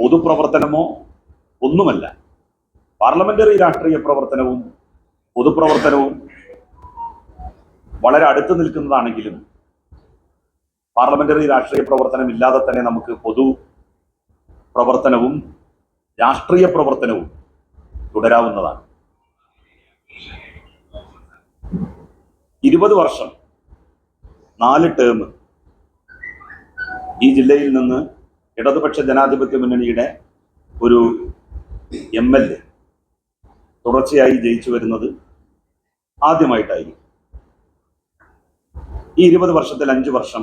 പൊതുപ്രവർത്തനമോ ഒന്നുമല്ല. പാർലമെന്ററി രാഷ്ട്രീയ പ്രവർത്തനവും പൊതുപ്രവർത്തനവും വളരെ അടുത്ത് നിൽക്കുന്നതാണെങ്കിലും പാർലമെന്ററി രാഷ്ട്രീയ പ്രവർത്തനം ഇല്ലാതെ തന്നെ നമുക്ക് പൊതു പ്രവർത്തനവും രാഷ്ട്രീയ പ്രവർത്തനവും തുടരാവുന്നതാണ്. ഇരുപത് വർഷം നാല് ടേം ഈ ജില്ലയിൽ നിന്ന് ഇടതുപക്ഷ ജനാധിപത്യ മുന്നണിയുടെ ഒരു എം എൽ എ തുടർച്ചയായി ജയിച്ചു വരുന്നത് ആദ്യമായിട്ടായിരിക്കും. ഈ ഇരുപത് വർഷത്തിൽ അഞ്ച് വർഷം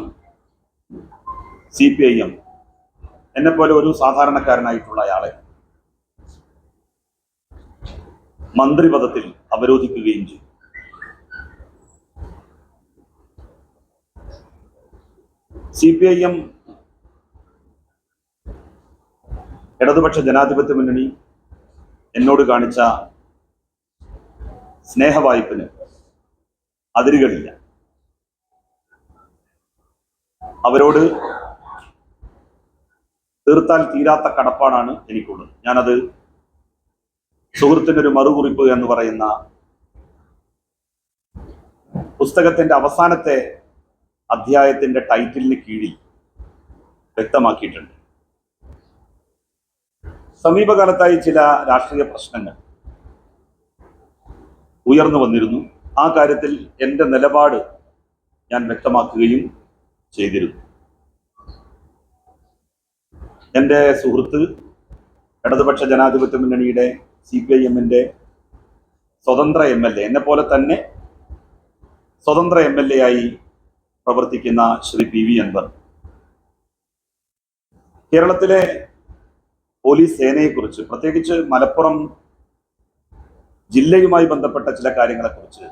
സി പി ഐ എം എന്നെപ്പോലെ ഒരു സാധാരണക്കാരനായിട്ടുള്ള അയാളെ മന്ത്രിപദത്തിൽ അവരോധിക്കുകയും ചെയ്തു. സി പി ഐ എം ഇടതുപക്ഷ ജനാധിപത്യ മുന്നണി എന്നോട് കാണിച്ച സ്നേഹവായ്പിന് അതിരുകളില്ല. അവരോട് തീർത്താൽ തീരാത്ത കടപ്പാടാണ് എനിക്കുള്ളത്. ഞാനത് സുഹൃത്തിന്റെ ഒരു മറുകുറിപ്പ് എന്ന് പറയുന്ന പുസ്തകത്തിന്റെ അവസാനത്തെ അധ്യായത്തിന്റെ ടൈറ്റിലിന് കീഴിൽ വ്യക്തമാക്കിയിട്ടുണ്ട്. സമീപകാലത്തായി ചില രാഷ്ട്രീയ പ്രശ്നങ്ങൾ ഉയർന്നു വന്നിരുന്നു. ആ കാര്യത്തിൽ എന്റെ നിലപാട് ഞാൻ വ്യക്തമാക്കുകയും ചെയ്തിരുന്നു. എന്റെ സുഹൃത്ത് ഇടതുപക്ഷ ജനാധിപത്യ മുന്നണിയുടെ സി പി ഐ എമ്മിന്റെ സ്വതന്ത്ര എം എൽ എ എന്നെ പോലെ തന്നെ സ്വതന്ത്ര എം എൽ എ ആയി പ്രവർത്തിക്കുന്ന ശ്രീ പി വി അൻവർ. കേരളത്തിലെ പോലീസ് സേനയെക്കുറിച്ച് പ്രത്യേകിച്ച് മലപ്പുറം ജില്ലയുമായി ബന്ധപ്പെട്ട ചില കാര്യങ്ങളെക്കുറിച്ച്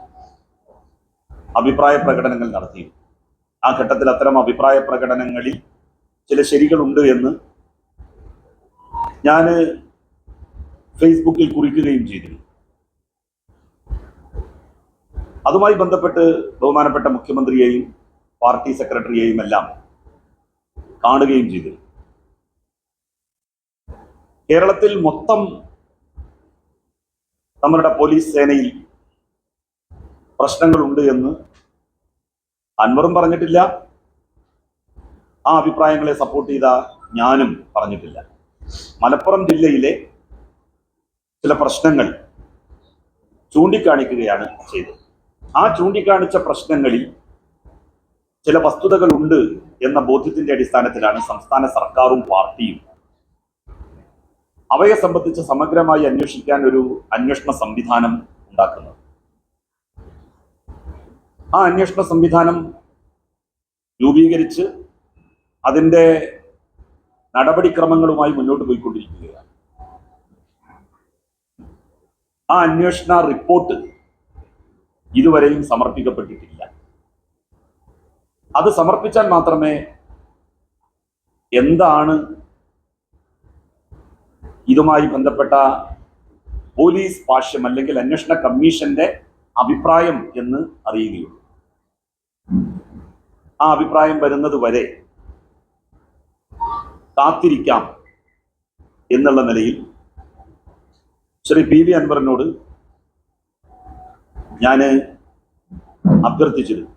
അഭിപ്രായ പ്രകടനങ്ങൾ നടത്തി. ആ ഘട്ടത്തിൽ അത്തരം അഭിപ്രായ പ്രകടനങ്ങളിൽ ചില ശരികളുണ്ട് എന്ന് ഞാൻ ഫേസ്ബുക്കിൽ കുറിക്കുകയും ചെയ്തിരുന്നു. അതുമായി ബന്ധപ്പെട്ട് ബഹുമാനപ്പെട്ട മുഖ്യമന്ത്രിയെയും പാർട്ടി സെക്രട്ടറിയെയും എല്ലാം കാണുകയും ചെയ്തു കേരളത്തിൽ മൊത്തം നമ്മളുടെ പോലീസ് സേനയിൽ പ്രശ്നങ്ങളുണ്ട് എന്ന് അൻവറും പറഞ്ഞിട്ടില്ല. ആ അഭിപ്രായങ്ങളെ സപ്പോർട്ട് ചെയ്ത ഞാനും പറഞ്ഞിട്ടില്ല. മലപ്പുറം ജില്ലയിലെ ചില പ്രശ്നങ്ങൾ ചൂണ്ടിക്കാണിക്കുകയാണ് ചെയ്തത്. ആ ചൂണ്ടിക്കാണിച്ച പ്രശ്നങ്ങളിൽ ചില വസ്തുതകളുണ്ട് എന്ന ബോധ്യത്തിന്റെ അടിസ്ഥാനത്തിലാണ് സംസ്ഥാന സർക്കാരും പാർട്ടിയും അവയെ സംബന്ധിച്ച് സമഗ്രമായി അന്വേഷിക്കാൻ ഒരു അന്വേഷണ സംവിധാനം ഉണ്ടാക്കുന്നത്. ആ അന്വേഷണ സംവിധാനം രൂപീകരിച്ച് അതിന്റെ നടപടിക്രമങ്ങളുമായി മുന്നോട്ട് പോയിക്കൊണ്ടിരിക്കുകയാണ്. ആ അന്വേഷണ റിപ്പോർട്ട് ഇതുവരെയും സമർപ്പിക്കപ്പെട്ടിട്ടില്ല. അത് സമർപ്പിച്ചാൽ മാത്രമേ എന്താണ് ഇതുമായി ബന്ധപ്പെട്ട പോലീസ് ഭാഷ്യം അല്ലെങ്കിൽ അന്വേഷണ കമ്മീഷന്റെ അഭിപ്രായം എന്ന് അറിയുകയുള്ളൂ. ആ അഭിപ്രായം വരുന്നത് വരെ കാത്തിരിക്കാം എന്നുള്ള നിലയിൽ ശ്രീ പി വി അൻവറിനോട് ഞാൻ അഭ്യർത്ഥിച്ചിരുന്നു.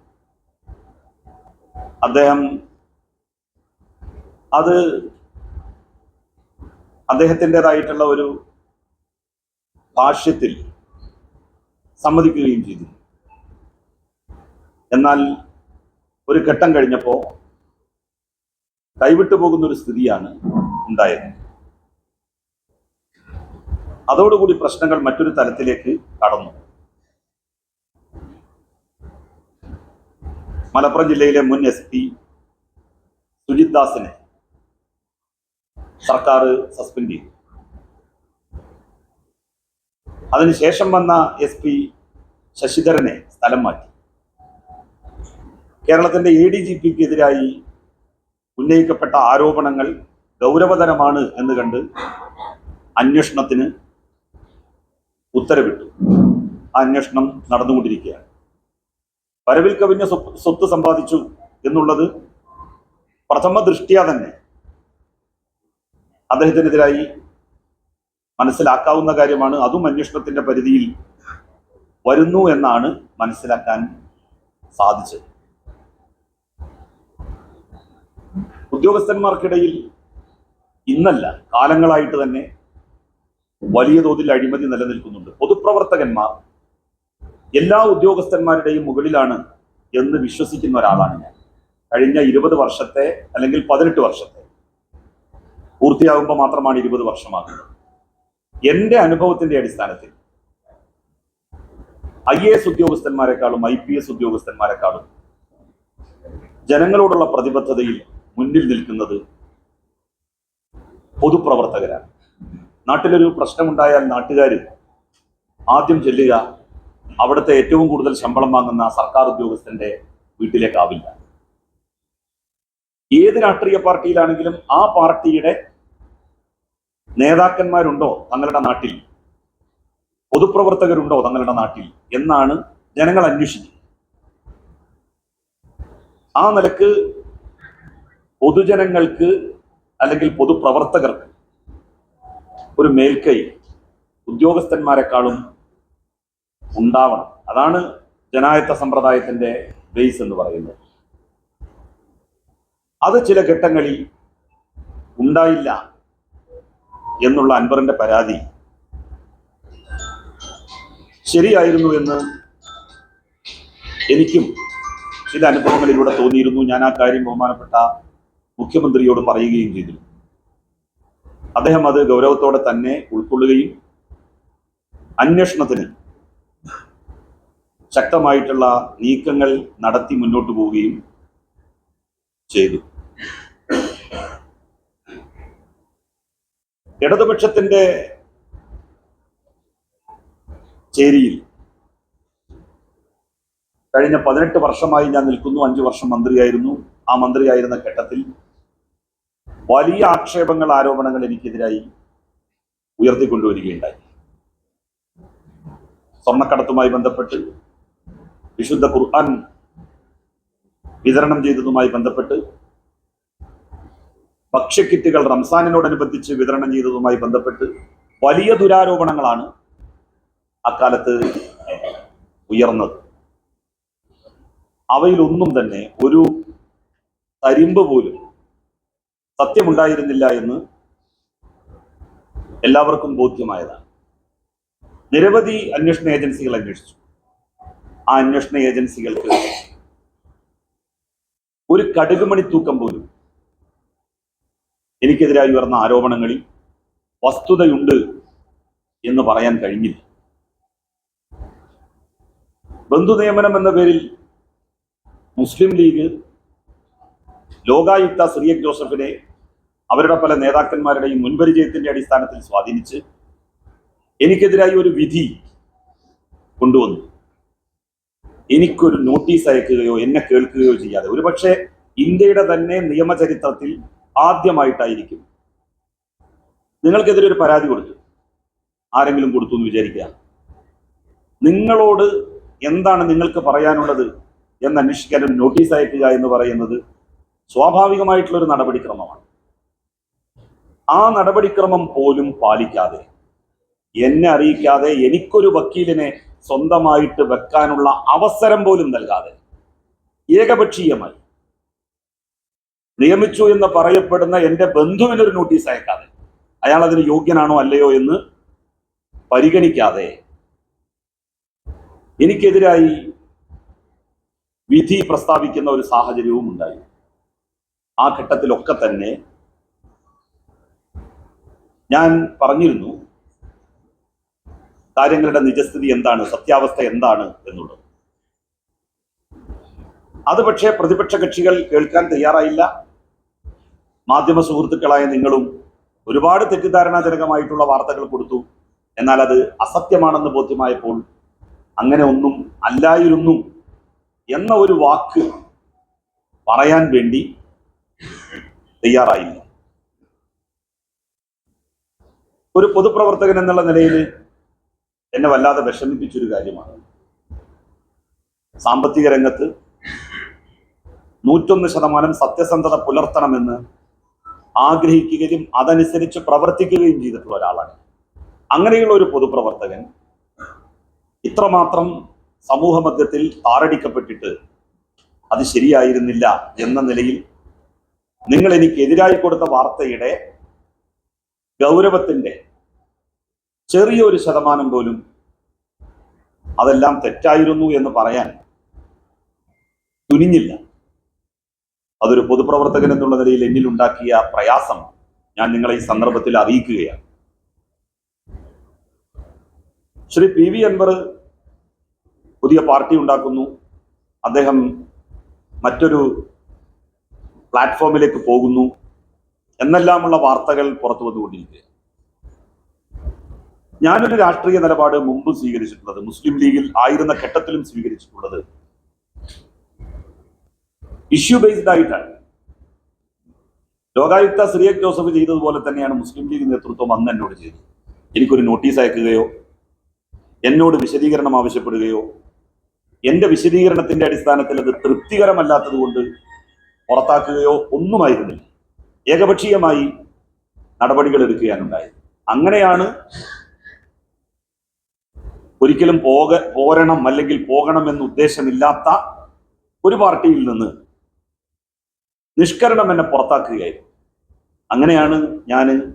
അദ്ദേഹം അത് അദ്ദേഹത്തിന്റെതായിട്ടുള്ള ഒരു ഭാഷ്യത്തിൽ സമ്മതിക്കുകയും ചെയ്തു. എന്നാൽ ഒരു ഘട്ടം കഴിഞ്ഞപ്പോൾ കൈവിട്ടു പോകുന്ന ഒരു സ്ഥിതിയാണ് ഉണ്ടായത്. അതോടുകൂടി പ്രശ്നങ്ങൾ മറ്റൊരു തലത്തിലേക്ക് കടന്നു. മലപ്പുറം ജില്ലയിലെ മുൻ എസ് പി സുജിത് ദാസിനെ സർക്കാർ സസ്പെൻഡ് ചെയ്തു. അതിനുശേഷം വന്ന എസ് പി ശശിധരനെ സ്ഥലം മാറ്റി. കേരളത്തിന്റെ എ ഡി ജി പിക്കെതിരായി ഉന്നയിക്കപ്പെട്ട ആരോപണങ്ങൾ ഗൗരവതരമാണ് എന്ന് കണ്ട് അന്വേഷണത്തിന് ഉത്തരവിട്ടു. ആ അന്വേഷണം നടന്നുകൊണ്ടിരിക്കുകയാണ്. വരവിൽ കവിഞ്ഞ സ്വത്ത് സമ്പാദിച്ചു എന്നുള്ളത് പ്രഥമ ദൃഷ്ട്യാ തന്നെ അദ്ദേഹത്തിനെതിരായി മനസ്സിലാക്കാവുന്ന കാര്യമാണ്. അതും അന്വേഷണത്തിന്റെ പരിധിയിൽ വരുന്നു എന്നാണ് മനസ്സിലാക്കാൻ സാധിച്ചത്. ഉദ്യോഗസ്ഥന്മാർക്കിടയിൽ ഇന്നല്ല കാലങ്ങളായിട്ട് തന്നെ വലിയ തോതിൽ അഴിമതി നിലനിൽക്കുന്നുണ്ട്. പൊതുപ്രവർത്തകന്മാർ എല്ലാ ഉദ്യോഗസ്ഥന്മാരുടെയും മുകളിലാണ് എന്ന് വിശ്വസിക്കുന്ന ഒരാളാണ് ഞാൻ. കഴിഞ്ഞ ഇരുപത് വർഷത്തെ അല്ലെങ്കിൽ പതിനെട്ട് വർഷത്തെ പൂർത്തിയാകുമ്പോൾ മാത്രമാണ് ഇരുപത് വർഷമാകുന്നത്. എന്റെ അനുഭവത്തിന്റെ അടിസ്ഥാനത്തിൽ ഐ എ എസ് ഉദ്യോഗസ്ഥന്മാരെക്കാളും ഐ പി എസ് ഉദ്യോഗസ്ഥന്മാരെക്കാളും ജനങ്ങളോടുള്ള പ്രതിബദ്ധതയിൽ മുന്നിൽ നിൽക്കുന്നത് പൊതുപ്രവർത്തകരാണ്. നാട്ടിലൊരു പ്രശ്നമുണ്ടായാൽ നാട്ടുകാർ ആദ്യം ചെല്ലുക അവിടുത്തെ ഏറ്റവും കൂടുതൽ ശമ്പളം വാങ്ങുന്ന സർക്കാർ ഉദ്യോഗസ്ഥന്റെ വീട്ടിലേക്കാവില്ല ഏത് രാഷ്ട്രീയ പാർട്ടിയിലാണെങ്കിലും ആ പാർട്ടിയുടെ നേതാക്കന്മാരുണ്ടോ തങ്ങളുടെ നാട്ടിൽ? പൊതുപ്രവർത്തകരുണ്ടോ തങ്ങളുടെ നാട്ടിൽ? എന്നാണ് ജനങ്ങൾ അന്വേഷിക്കുന്നത്. ആ നിലയ്ക്ക് പൊതുജനങ്ങൾക്ക് അല്ലെങ്കിൽ പൊതുപ്രവർത്തകർക്ക് ഒരു മേൽക്കൈ ഉദ്യോഗസ്ഥന്മാരെക്കാളും ഉണ്ടാവണം. അതാണ് ജനായത്ത സമ്പ്രദായത്തിന്റെ ബേസ് എന്ന് പറയുന്നത്. അത് ചില ഘട്ടങ്ങളിൽ ഉണ്ടായില്ല എന്നുള്ള അൻവറിന്റെ പരാതി ശരിയായിരുന്നു എന്ന് എനിക്കും ചില അനുഭവങ്ങളിലൂടെ തോന്നിയിരുന്നു. ഞാൻ ആ കാര്യം ബഹുമാനപ്പെട്ട മുഖ്യമന്ത്രിയോട് പറയുകയും ചെയ്തിരുന്നു. അദ്ദേഹം അത് ഗൗരവത്തോടെ തന്നെ ഉൾക്കൊള്ളുകയും അന്വേഷണത്തിന് ശക്തമായിട്ടുള്ള നീക്കങ്ങൾ നടത്തി മുന്നോട്ട് പോവുകയും ചെയ്തു. ഇടതുപക്ഷത്തിന്റെ ചേരിയിൽ കഴിഞ്ഞ പതിനെട്ട് വർഷമായി ഞാൻ നിൽക്കുന്നു. അഞ്ചു വർഷം മന്ത്രിയായിരുന്നു. ആ മന്ത്രിയായിരുന്ന ഘട്ടത്തിൽ വലിയ ആക്ഷേപങ്ങൾ ആരോപണങ്ങൾ എനിക്കെതിരായി ഉയർത്തിക്കൊണ്ടുവരികയുണ്ടായി. സ്വർണക്കടത്തുമായി ബന്ധപ്പെട്ട് വിശുദ്ധ ഖുർആൻ വിതരണം ചെയ്തതുമായി ബന്ധപ്പെട്ട് ഭക്ഷ്യക്കിറ്റുകൾ റംസാനിനോടനുബന്ധിച്ച് വിതരണം ചെയ്തതുമായി ബന്ധപ്പെട്ട് വലിയ ദുരാരോപണങ്ങളാണ് അക്കാലത്ത് ഉയർന്നത്. അവയിലൊന്നും തന്നെ ഒരു തരിമ്പ് പോലും സത്യമുണ്ടായിരുന്നില്ല എന്ന് എല്ലാവർക്കും ബോധ്യമായതാണ്. നിരവധി അന്വേഷണ ഏജൻസികൾ അന്വേഷിച്ചു. ആ അന്വേഷണ ഏജൻസികൾക്ക് ഒരു കടുകുമണി തൂക്കം പോലും എനിക്കെതിരായി ഉയർന്ന ആരോപണങ്ങളിൽ വസ്തുതയുണ്ട് എന്ന് പറയാൻ കഴിഞ്ഞില്ല. ബന്ധുനിയമനം എന്ന പേരിൽ മുസ്ലിം ലീഗ് ലോകായുക്ത സിറിയക് ജോസഫിനെ അവരുടെ പല നേതാക്കന്മാരുടെയും മുൻപരിചയത്തിന്റെ അടിസ്ഥാനത്തിൽ സ്വാധീനിച്ച് എനിക്കെതിരായി ഒരു വിധി കൊണ്ടുവന്നു. എനിക്കൊരു നോട്ടീസ് അയക്കുകയോ എന്നെ കേൾക്കുകയോ ചെയ്യാതെ. ഒരുപക്ഷെ ഇന്ത്യയുടെ തന്നെ നിയമചരിത്രത്തിൽ ആദ്യമായിട്ടായിരിക്കും. നിങ്ങൾക്കെതിരെ ഒരു പരാതി കൊടുത്തു. ആരെങ്കിലും കൊടുത്തു എന്ന് വിചാരിക്കുക. നിങ്ങളോട് എന്താണ് നിങ്ങൾക്ക് പറയാനുള്ളത് എന്ന് അന്വേഷിക്കാൻ ഒരു നോട്ടീസ് അയക്കുക എന്ന് പറയുന്നത് സ്വാഭാവികമായിട്ടുള്ള ഒരു നടപടിക്രമമാണ്. ആ നടപടിക്രമം പോലും പാലിക്കാതെ എന്നെ അറിയിക്കാതെ എനിക്കൊരു വക്കീലിനെ സ്വന്തമായിട്ട് വെക്കാനുള്ള അവസരം പോലും നൽകാതെ ഏകപക്ഷീയമായി നിയമിച്ചു എന്ന് പറയപ്പെടുന്ന എന്റെ ബന്ധുവിനൊരു നോട്ടീസ് അയക്കാതെ അയാൾ അതിന് യോഗ്യനാണോ അല്ലയോ എന്ന് പരിഗണിക്കാതെ എനിക്കെതിരായി വിധി പ്രസ്താവിക്കുന്ന ഒരു സാഹചര്യവും ഉണ്ടായി. ആ ഘട്ടത്തിലൊക്കെ തന്നെ ഞാൻ പറഞ്ഞിരുന്നു കാര്യങ്ങളുടെ നിജസ്ഥിതി എന്താണ് സത്യാവസ്ഥ എന്താണ് എന്നുള്ളത്. അത് പക്ഷേ പ്രതിപക്ഷ കക്ഷികൾ കേൾക്കാൻ തയ്യാറായില്ല. മാധ്യമ സുഹൃത്തുക്കളായ നിങ്ങളും ഒരുപാട് തെറ്റിദ്ധാരണാജനകമായിട്ടുള്ള വാർത്തകൾ കൊടുത്തു. എന്നാൽ അത് അസത്യമാണെന്ന് ബോധ്യമായപ്പോൾ അങ്ങനെ ഒന്നും അല്ലായിരുന്നു എന്ന ഒരു വാക്ക് പറയാൻ വേണ്ടി തയ്യാറായില്ല. ഒരു പൊതുപ്രവർത്തകൻ എന്നുള്ള നിലയിൽ എന്നെ വല്ലാതെ വിഷമിപ്പിച്ചൊരു കാര്യമാണ്. സാമ്പത്തിക രംഗത്ത് നൂറ്റൊന്ന് ശതമാനം സത്യസന്ധത പുലർത്തണമെന്ന് ആഗ്രഹിക്കുകയും അതനുസരിച്ച് പ്രവർത്തിക്കുകയും ചെയ്തിട്ടുള്ള ഒരാളാണ്. അങ്ങനെയുള്ള ഒരു പൊതുപ്രവർത്തകൻ ഇത്രമാത്രം സമൂഹ മധ്യത്തിൽ താറടിക്കപ്പെട്ടിട്ട് അത് ശരിയായിരുന്നില്ല എന്ന നിലയിൽ നിങ്ങൾ എനിക്ക് എതിരായി കൊടുത്ത വാർത്തയുടെ ഗൗരവത്തിന്റെ ചെറിയൊരു ശതമാനം പോലും അതെല്ലാം തെറ്റായിരുന്നു എന്ന് പറയാൻ തുനിഞ്ഞില്ല. അതൊരു പൊതുപ്രവർത്തകൻ എന്നുള്ള നിലയിൽ എന്നിൽ ഉണ്ടാക്കിയ പ്രയാസം ഞാൻ നിങ്ങളെ ഈ സന്ദർഭത്തിൽ അറിയിക്കുകയാണ്. ശ്രീ പി വി അൻവർ പുതിയ പാർട്ടി ഉണ്ടാക്കുന്നു. അദ്ദേഹം മറ്റൊരു പ്ലാറ്റ്ഫോമിലേക്ക് പോകുന്നു എന്നെല്ലാമുള്ള വാർത്തകൾ പുറത്തു വന്നുകൊണ്ടിരിക്കുക ഞാനൊരു രാഷ്ട്രീയ നിലപാട് മുമ്പ് സ്വീകരിച്ചിട്ടുള്ളത് മുസ്ലിം ലീഗിൽ ആയിരുന്ന ഘട്ടത്തിലും സ്വീകരിച്ചിട്ടുള്ളത് ഇഷ്യൂ ബേസ്ഡ് ആയിട്ടാണ്. ലോകായുക്ത സിറിയക് ജോസഫ് ചെയ്തതുപോലെ തന്നെയാണ് മുസ്ലിം ലീഗ് നേതൃത്വം അന്ന് എന്നോട് ചെയ്തത്. എനിക്കൊരു നോട്ടീസ് അയക്കുകയോ എന്നോട് വിശദീകരണം ആവശ്യപ്പെടുകയോ എന്റെ വിശദീകരണത്തിന്റെ അടിസ്ഥാനത്തിൽ അത് തൃപ്തികരമല്ലാത്തത് കൊണ്ട് പുറത്താക്കുകയോ ഒന്നുമായിരുന്നില്ല. ഏകപക്ഷീയമായി നടപടികൾ എടുക്കുകയാണ് ഉണ്ടായത് അങ്ങനെയാണ് ഒരിക്കലും പോക പോരണം അല്ലെങ്കിൽ പോകണം എന്ന ഉദ്ദേശമില്ലാത്ത ഒരു പാർട്ടിയിൽ നിന്ന് നിഷ്കരണം എന്നെ പുറത്താക്കുകയായിരുന്നു. അങ്ങനെയാണ് ഞാൻ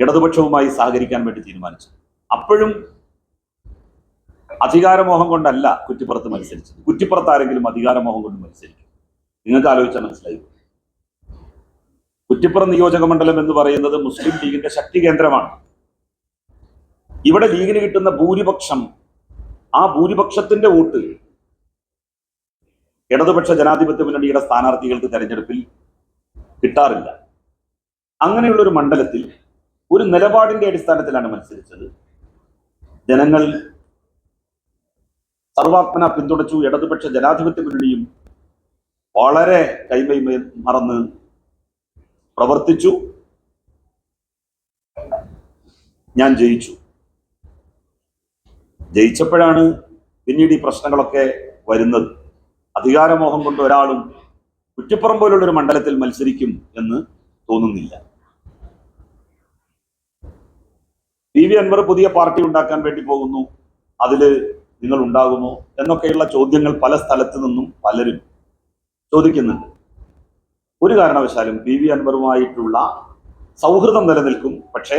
ഇടതുപക്ഷവുമായി സഹകരിക്കാൻ വേണ്ടി തീരുമാനിച്ചത്. അപ്പോഴും അധികാരമോഹം കൊണ്ടല്ല കുറ്റിപ്പുറത്ത് മത്സരിച്ചത്. കുറ്റിപ്പുറത്ത് ആരെങ്കിലും അധികാരമോഹം കൊണ്ട് മത്സരിക്കും. നിങ്ങൾക്ക് ആലോചിച്ചാൽ മനസ്സിലായി. കുറ്റിപ്പുറം നിയോജക മണ്ഡലം എന്ന് പറയുന്നത് മുസ്ലിം ലീഗിന്റെ ശക്തി കേന്ദ്രമാണ്. ഇവിടെ ലീഗിന് കിട്ടുന്ന ഭൂരിപക്ഷം ആ ഭൂരിപക്ഷത്തിന്റെ വോട്ട് ഇടതുപക്ഷ ജനാധിപത്യ മുന്നണിയുടെ സ്ഥാനാർത്ഥികൾക്ക് തെരഞ്ഞെടുപ്പിൽ കിട്ടാറില്ല. അങ്ങനെയുള്ള ഒരു മണ്ഡലത്തിൽ ഒരു നിലപാടിന്റെ അടിസ്ഥാനത്തിലാണ് മത്സരിച്ചത്. ജനങ്ങൾ സർവാത്മന പിന്തുണച്ചു ഇടതുപക്ഷ ജനാധിപത്യ മുന്നണിയും വളരെ കൈമൈ മറന്ന് പ്രവർത്തിച്ചു. ഞാൻ ജയിച്ചു. ജയിച്ചപ്പോഴാണ് പിന്നീട് ഈ പ്രശ്നങ്ങളൊക്കെ വരുന്നത്. അധികാരമോഹം കൊണ്ട് ഒരാളും കുറ്റിപ്പുറം പോലുള്ള ഒരു മണ്ഡലത്തിൽ മത്സരിക്കും എന്ന് തോന്നുന്നില്ല. പി വി അൻവർ പുതിയ പാർട്ടി ഉണ്ടാക്കാൻ വേണ്ടി പോകുന്നു. അതിൽ നിങ്ങൾ ഉണ്ടാകുമോ എന്നൊക്കെയുള്ള ചോദ്യങ്ങൾ പല സ്ഥലത്തു നിന്നും പലരും ചോദിക്കുന്നുണ്ട്. ഒരു കാരണവശാലും പി വി അൻവറുമായിട്ടുള്ള സൗഹൃദം നിലനിൽക്കും. പക്ഷേ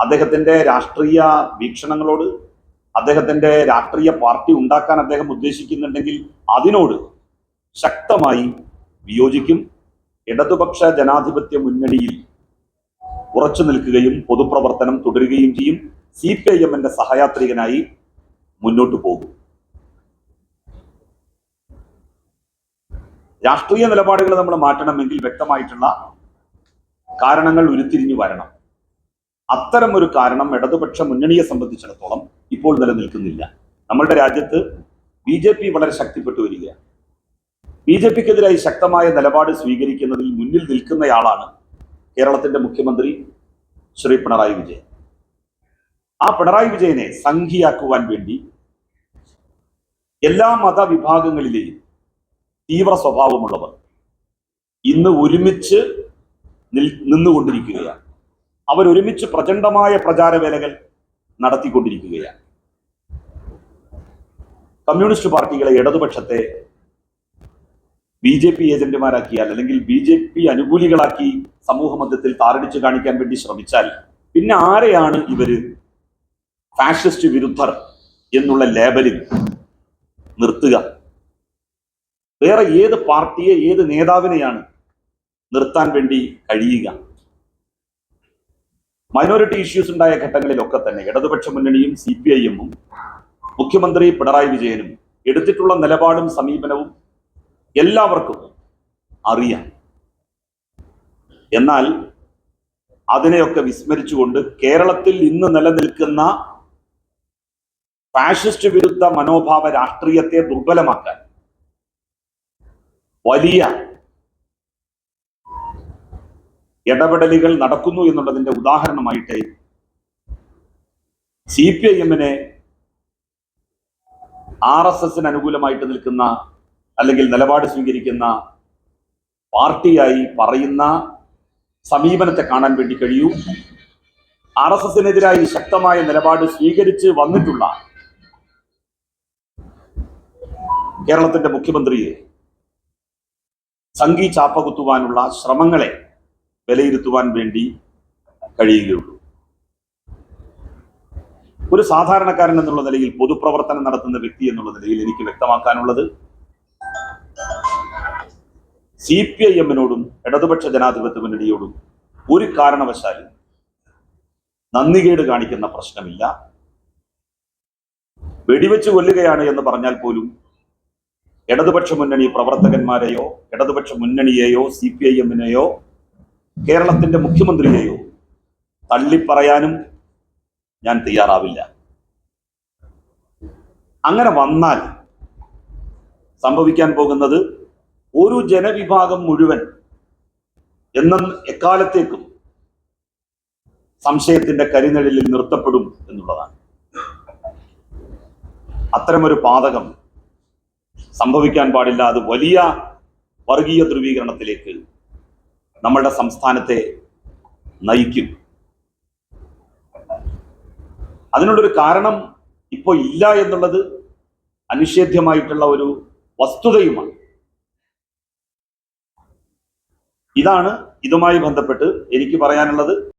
അദ്ദേഹത്തിന്റെ രാഷ്ട്രീയ വീക്ഷണങ്ങളോട് അദ്ദേഹത്തിന്റെ രാഷ്ട്രീയ പാർട്ടി ഉണ്ടാക്കാൻ അദ്ദേഹം ഉദ്ദേശിക്കുന്നുണ്ടെങ്കിൽ അതിനോട് ശക്തമായി വിയോജിക്കും. ഇടതുപക്ഷ ജനാധിപത്യ മുന്നണിയിൽ ഉറച്ചു നിൽക്കുകയും പൊതുപ്രവർത്തനം തുടരുകയും ചെയ്യും. സി പി ഐ എമ്മിന്റെ സഹയാത്രികനായി മുന്നോട്ടു പോകും. രാഷ്ട്രീയ നിലപാടുകൾ നമ്മൾ മാറ്റണമെങ്കിൽ വ്യക്തമായിട്ടുള്ള കാരണങ്ങൾ ഉരുത്തിരിഞ്ഞു വരണം. അത്തരം ഒരു കാരണം ഇടതുപക്ഷ മുന്നണിയെ സംബന്ധിച്ചിടത്തോളം ഇപ്പോൾ നിലനിൽക്കുന്നില്ല. നമ്മളുടെ രാജ്യത്ത് ബി ജെ പി വളരെ ശക്തിപ്പെട്ടു വരികയാണ്. ബി ജെ പിക്കെതിരായി ശക്തമായ നിലപാട് സ്വീകരിക്കുന്നതിൽ മുന്നിൽ നിൽക്കുന്നയാളാണ് കേരളത്തിന്റെ മുഖ്യമന്ത്രി ശ്രീ പിണറായി വിജയൻ. ആ പിണറായി വിജയനെ സംഘിയാക്കുവാൻ വേണ്ടി എല്ലാ മതവിഭാഗങ്ങളിലെയും തീവ്ര സ്വഭാവമുള്ളവർ ഇന്ന് ഒരുമിച്ച് നിൽ- നിന്നുകൊണ്ടിരിക്കുകയാണ്. അവരൊരുമിച്ച് പ്രചണ്ഡമായ പ്രചാരവേലകൾ നടത്തിക്കൊണ്ടിരിക്കുകയാണ്. കമ്മ്യൂണിസ്റ്റ് പാർട്ടികളെ ഇടതുപക്ഷത്തെ ബി ജെ പി ഏജന്റുമാരാക്കിയാൽ അല്ലെങ്കിൽ ബി ജെ പി അനുകൂലികളാക്കി സമൂഹ മധ്യത്തിൽ താറടിച്ചു കാണിക്കാൻ വേണ്ടി ശ്രമിച്ചാൽ പിന്നെ ആരെയാണ് ഇവർ ഫാഷിസ്റ്റ് വിരുദ്ധർ എന്നുള്ള ലേബലിൽ നിർത്തുക? വേറെ ഏത് പാർട്ടിയെ ഏത് നേതാവിനെയാണ് നിർത്താൻ വേണ്ടി കഴിയുക? മൈനോറിറ്റി ഇഷ്യൂസ് ഉണ്ടായ ഘട്ടങ്ങളിലൊക്കെ തന്നെ ഇടതുപക്ഷ മുന്നണിയും സി പി ഐ എമ്മും മുഖ്യമന്ത്രി പിണറായി വിജയനും എടുത്തിട്ടുള്ള നിലപാടും സമീപനവും എല്ലാവർക്കും അറിയാം. എന്നാൽ അതിനെയൊക്കെ വിസ്മരിച്ചുകൊണ്ട് കേരളത്തിൽ ഇന്ന് നിലനിൽക്കുന്ന ഫാഷിസ്റ്റ് വിരുദ്ധ മനോഭാവ രാഷ്ട്രീയത്തെ ദുർബലമാക്കാൻ വലിയ ഇടപെടലുകൾ നടക്കുന്നു എന്നുള്ളതിന്റെ ഉദാഹരണമായിട്ട് സി പി ഐ എമ്മിനെ ആർ എസ് എസിന് അനുകൂലമായിട്ട് നിൽക്കുന്ന അല്ലെങ്കിൽ നിലപാട് സ്വീകരിക്കുന്ന പാർട്ടിയായി പറയുന്ന സമീപനത്തെ കാണാൻ വേണ്ടി കഴിയൂ. ആർ എസ് എസിനെതിരായി ശക്തമായ നിലപാട് സ്വീകരിച്ച് വന്നിട്ടുള്ള കേരളത്തിന്റെ മുഖ്യമന്ത്രിയെ സംഘി ചാപ്പകുത്തുവാനുള്ള ശ്രമങ്ങളെ വിലയിരുത്തുവാൻ വേണ്ടി കഴിയുകയുള്ളൂ. ഒരു സാധാരണക്കാരൻ എന്നുള്ള നിലയിൽ പൊതുപ്രവർത്തനം നടത്തുന്ന വ്യക്തി എന്നുള്ള നിലയിൽ എനിക്ക് വ്യക്തമാക്കാനുള്ളത് സി പി ഐ എമ്മിനോടും ഇടതുപക്ഷ ജനാധിപത്യ മുന്നണിയോടും ഒരു കാരണവശാലും നന്ദികേട് കാണിക്കുന്ന പ്രശ്നമില്ല. വെടിവെച്ച് കൊല്ലുകയാണ് എന്ന് പറഞ്ഞാൽ പോലും ഇടതുപക്ഷ മുന്നണി പ്രവർത്തകന്മാരെയോ ഇടതുപക്ഷ മുന്നണിയെയോ സി പി ഐ എമ്മിനെയോ കേരളത്തിന്റെ മുഖ്യമന്ത്രിയെയോ തള്ളിപ്പറയാനും ഞാൻ തയ്യാറാവില്ല. അങ്ങനെ വന്നാൽ സംഭവിക്കാൻ പോകുന്നത് ഒരു ജനവിഭാഗം മുഴുവൻ എന്നും എക്കാലത്തേക്കും സംശയത്തിന്റെ കരിനിഴലിൽ നിർത്തപ്പെടും എന്നുള്ളതാണ്. അത്തരമൊരു പാതകം സംഭവിക്കാൻ പാടില്ല. അത് വലിയ വർഗീയ ധ്രുവീകരണത്തിലേക്ക് നമ്മളുടെ സംസ്ഥാനത്തെ നയിക്കും. അതിനുള്ളൊരു കാരണം ഇപ്പോൾ ഇല്ല എന്നുള്ളത് അനിഷേധ്യമായിട്ടുള്ള ഒരു വസ്തുതയുമാണ്. ഇതാണ് ഇതുമായി ബന്ധപ്പെട്ട് എനിക്ക് പറയാനുള്ളത്.